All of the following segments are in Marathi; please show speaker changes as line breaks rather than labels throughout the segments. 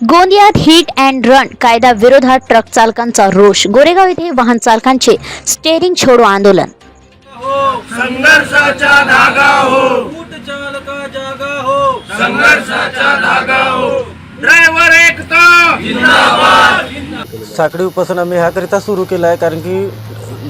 गोंदियात हिट अँड रन कायदा विरोधात ट्रक चालकांचा रोष. गोरेगाव येथे वाहन चालकांचे स्टेअरिंग छोडो आंदोलन.
संघर्षाचा धागा हो.
ऊट चालका जागा हो.
संघर्षाचा धागा हो. ड्रायव्हर एकता.
साखळी उपासन आम्ही ह्याकरिता सुरू केला आहे कारण की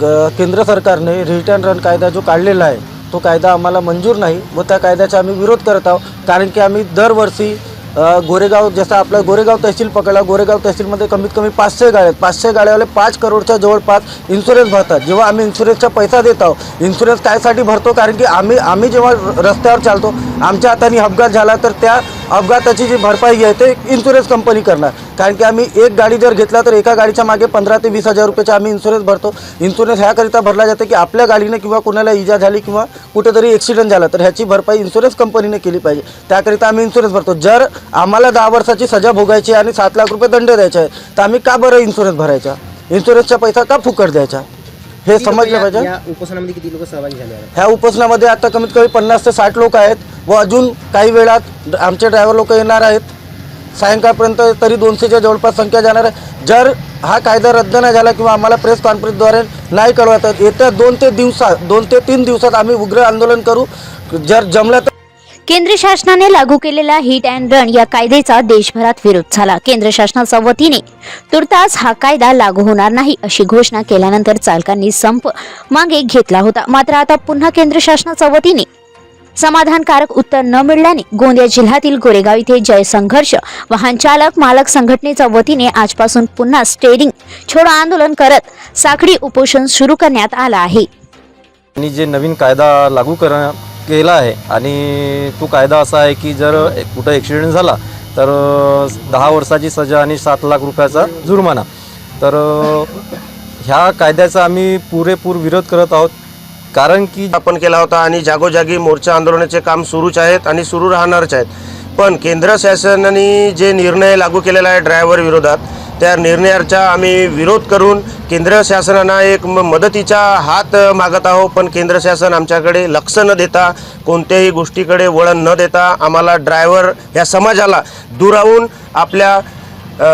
ग केंद्र सरकारने रिट अँड रन कायदा जो काढलेला आहे तो कायदा आम्हाला मंजूर नाही. व त्या कायद्याचा आम्ही विरोध करत आहोत. कारण की आम्ही दरवर्षी गोरेगाव जसं आपलं गोरेगाव तहसील पकडला गोरेगाव तहसीलमध्ये कमीत कमी पाचशे गाड्या आहेत. पाचशे गाड्यावाले पाच करोडच्या जवळपास इन्शुरन्स भरतात. जेव्हा आम्ही इन्शुरन्सचा पैसा देत आहोत इन्शुरन्स कायसाठी भरतो? कारण की आम्ही आम्ही जेव्हा र- रस्त्यावर चालतो आमच्या हाताने अपघात झाला तर त्या अपघाताची जी भरपाई आहे ते इन्शुरन्स कंपनी करणार. कारण की आम्ही एक गाडी जर घेतला तर एका गाडीच्या मागे पंधरा ते वीस हजार रुपयाचा आम्ही इन्शुरन्स भरतो. इन्शुरन्स ह्याकरिता भरला जातं की आपल्या गाडीने किंवा कोणाला इजा झाली किंवा कुठेतरी ॲक्सिडेंट झाला तर ह्याची भरपाई इन्शुरन्स कंपनीने केली पाहिजे. त्याकरिता आम्ही इन्शुरन्स भरतो. जर आम्हाला दहा वर्षाची सजा भोगायची आणि सात लाख रुपये दंड द्यायचा आहे तर आम्ही का बरं इन्शुरन्स भरायचा? इन्शुरन्सचा पैसा का फुकट द्यायचा? हे समजलं पाहिजे?
उपोषणामध्ये किती लोक सहभागी झाले?
ह्या उपोषणामध्ये आता कमीत कमी पन्नास ते साठ लोक आहेत. व अजून काही वेळात आमचे ड्रायव्हर लोक येणार आहेत. सायंकाळपर्यंत तरी दोनशेच्या जवळपास संख्या जाणार आहे. जर हा कायदा रद्द नाही झाला किंवा आम्हाला प्रेस कॉन्फरन्सद्वारे नाही कळवत आहेत, येत्या दोन ते दिवसात दोन ते तीन दिवसात आम्ही उग्र आंदोलन करू. जर जमलं तर
केंद्र शासनाने लागू केलेला हिट अँड रन या कायद्याचा देशभरात विरोध झाला. केंद्र शासनाच्या वतीने तुर्तास हा कायदा लागू होणार नाही अशी घोषणा केल्यानंतर चालकांनी संप मागे घेतला होता. मात्र आता पुन्हा केंद्र शासनाच्या वतीने समाधानकारक उत्तर न मिळाल्याने गोंदिया जिल्ह्यातील गोरेगाव इथे जय संघर्ष. वाहन चालक मालक संघटनेच्या वतीने आजपासून पुन्हा स्टेरिंग छोडो आंदोलन करत साखळी उपोषण सुरू करण्यात आलं आहे.
आणि जे नवीन कायदा लागू कर केला आहे आणि तो कायदा असा आहे की जर कुठं ॲक्सिडेंट झाला तर दहा वर्षाची सजा आणि सात लाख रुपयाचा जुर्माना. तर ह्या कायद्याचा आम्ही पुरेपूर विरोध करत आहोत. कारण की
आपण केला होता आणि जागोजागी मोर्चा आंदोलनाचे काम सुरूच आहेत आणि सुरू राहणारच आहेत. पण केंद्र शासनाने जे निर्णय लागू केलेला आहे ड्रायव्हर विरोधात त्या निर्णयाचा आम्ही विरोध करून केंद्र शासनानं एक म- मदतीचा हात मागत आहो पण केंद्र शासन आमच्याकडे लक्ष न देता कोणत्याही गोष्टीकडे वळण न देता आम्हाला ड्रायव्हर या समाजाला दुरावून आपल्या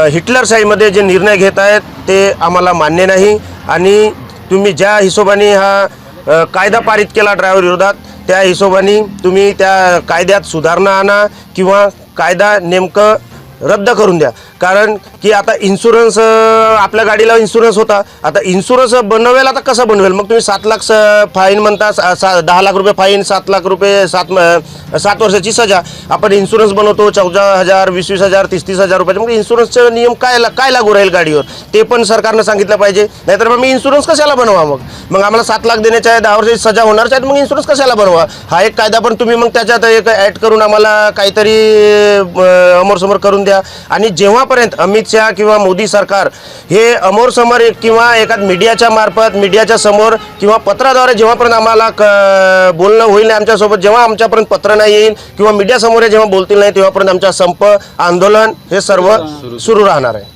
हिटलरशाहीमध्ये जे निर्णय घेत आहेत ते आम्हाला मान्य नाही. आणि तुम्ही ज्या हिशोबाने हा कायदा पारित केला ड्रायव्हर विरोधात. त्या हिशोबाने तुम्ही त्या कायद्यात सुधारणा आणा किंवा कायदा नेमकं रद्द करून द्या. कारण की आता इन्शुरन्स आपल्या गाडीला इन्शुरन्स होता. आता इन्शुरन्स बनवेल आता कसं बनवेल? मग तुम्ही सात लाख स- फाईन म्हणता सा, सा, दहा लाख रुपये फाईन सात लाख रुपये सात म- सात वर्षाची सजा. आपण इन्शुरन्स बनवतो चौदा हजार वीस वीस हजार तीस तीस हजार रुपयाचे. मग इन्शुरन्सचे नियम काय ला- काय लागू राहील गाडीवर? ते पण सरकारनं सांगितलं पाहिजे. नाहीतर मग मी इन्शुरन्स कशाला बनवा मग? मग आम्हाला सात लाख देण्याच्या आहे दहा वर्षाची सजा होणारच आहेत मग इन्शुरन्स कशाला बनवा? हा एक कायदा पण तुम्ही मग त्याच्यात एक ॲड करून आम्हाला काहीतरी अमोरसमोर करून द्या. आणि जेव्हापर्यंत अमित शहा किंवा मोदी सरकार हे अमोरसमोर एक किंवा एखाद मीडियाच्या मार्फत मीडियाच्या समोर किंवा पत्राद्वारे जेव्हापर्यंत आम्हाला क बोलणं होईल आमच्यासोबत जेव्हा आमच्यापर्यंत पत्र नाही येईल किंवा मीडियासमोर जेव्हा बोलतील नाही तेव्हापर्यंत आमचा संप आंदोलन हे सर्व सुरू राहणार आहे.